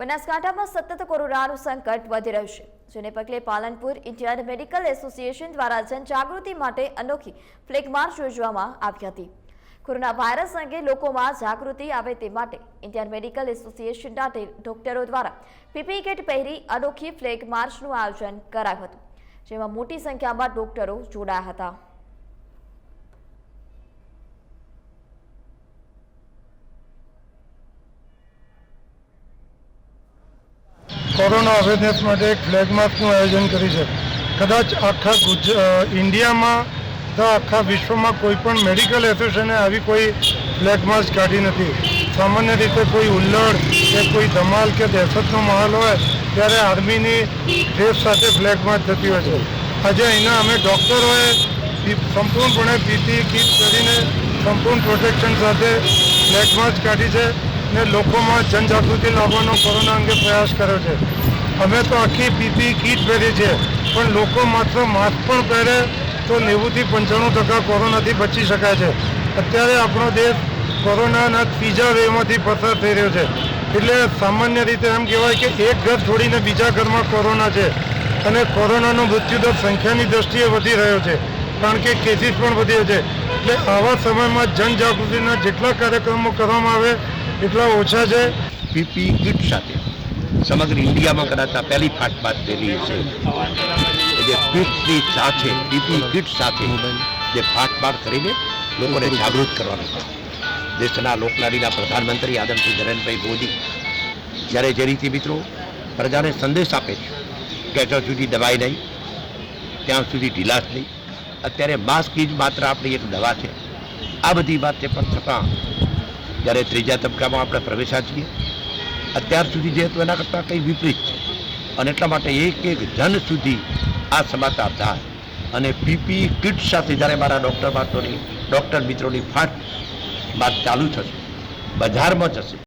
બનાસકાંઠામાં સતત કોરોનાનું સંકટ વધી રહ્યું છે, જેને પગલે પાલનપુર ઇન્ડિયન મેડિકલ એસોસિએશન દ્વારા જનજાગૃતિ માટે અનોખી ફ્લેગ માર્ચ યોજવામાં આવી હતી. કોરોના વાયરસ અંગે લોકોમાં જાગૃતિ આવે તે માટે ઇન્ડિયન મેડિકલ એસોસિએશનના માટે ડોક્ટરો દ્વારા પીપી કિટ પહેરી અનોખી ફ્લેગ માર્ચનું આયોજન કરાયું હતું, જેમાં મોટી સંખ્યામાં ડોક્ટરો જોડાયા હતા. કોરોના અવેરનેસ માટે એક ફ્લેગ માર્ચનું આયોજન કર્યું છે. કદાચ આખા ગુજ ઇન્ડિયામાં તથા આખા વિશ્વમાં કોઈ પણ મેડિકલ એસોસિએશને આવી કોઈ ફ્લેગ માર્ચ કાઢી નથી. સામાન્ય રીતે કોઈ ઉલ્લડ કે કોઈ ધમાલ કે દહેશતનો માહોલ હોય ત્યારે આર્મીની ડ્રેસ સાથે ફ્લેગ માર્ચ થતી હોય છે. આજે અહીંના અમે ડૉક્ટરોએ સંપૂર્ણપણે પીપી કીટ કરીને સંપૂર્ણ પ્રોટેક્શન સાથે ફ્લેગ માર્ચ કાઢી છે. ને લોકોમાં જનજાગૃતિ લાવવાનો કોરોના અંગે પ્રયાસ કર્યો છે. અમે તો આખી પીપી કીટ પહેરી છે, પણ લોકો માત્ર માસ્ક પણ પહેરે તો નેવુંથી પંચાણું ટકા કોરોનાથી બચી શકાય છે. અત્યારે આપણો દેશ કોરોનાના ત્રીજા વેવમાંથી પસાર થઈ રહ્યો છે. એટલે સામાન્ય રીતે એમ કહેવાય કે એક ઘર છોડીને બીજા ઘરમાં કોરોના છે અને કોરોનાનો મૃત્યુદર સંખ્યાની દ્રષ્ટિએ વધી રહ્યો છે, કારણ કે કેસીસ પણ વધી રહ્યો છે. એટલે આવા સમયમાં જનજાગૃતિના જેટલા કાર્યક્રમો કરવામાં આવે એટલા ઓછા છે? પીપી કિટ સાથે. સમગ્ર ઇન્ડિયામાં કદાચ પહેલી ફાટ બાદ થયેલી છે. જે કિટની સાથે, પીપી કિટ સાથે જે ફાટ કરીને લોકોને જાગૃત કરવાનું દેશના લોકલાડીના પ્રધાનમંત્રી આદમશ્રી નરેન્દ્રભાઈ મોદી જ્યારે જે રીતે મિત્રો પ્રજાને સંદેશ આપે છે કે જ્યાં સુધી દવાઈ નહીં, ત્યાં સુધી ઢીલાશ નહીં, અત્યારે માસ્ક જ માત્ર આપણી એક દવા છે. આ બધી વાત છે પણ છતાં જ્યારે ત્રીજા તબક્કામાં આપણે પ્રવેશા છીએ, અત્યાર સુધી જે હતું એના કરતાં કંઈ વિપરીત છે. અને એટલા માટે એક એક જન સુધી આ સમાચાર થાય. અને પીપી કિટ સાથે જ્યારે મારા ડૉક્ટર માત્રોની ડૉક્ટર મિત્રોની ફાટ વાત ચાલુ થશે. બજારમાં જશે.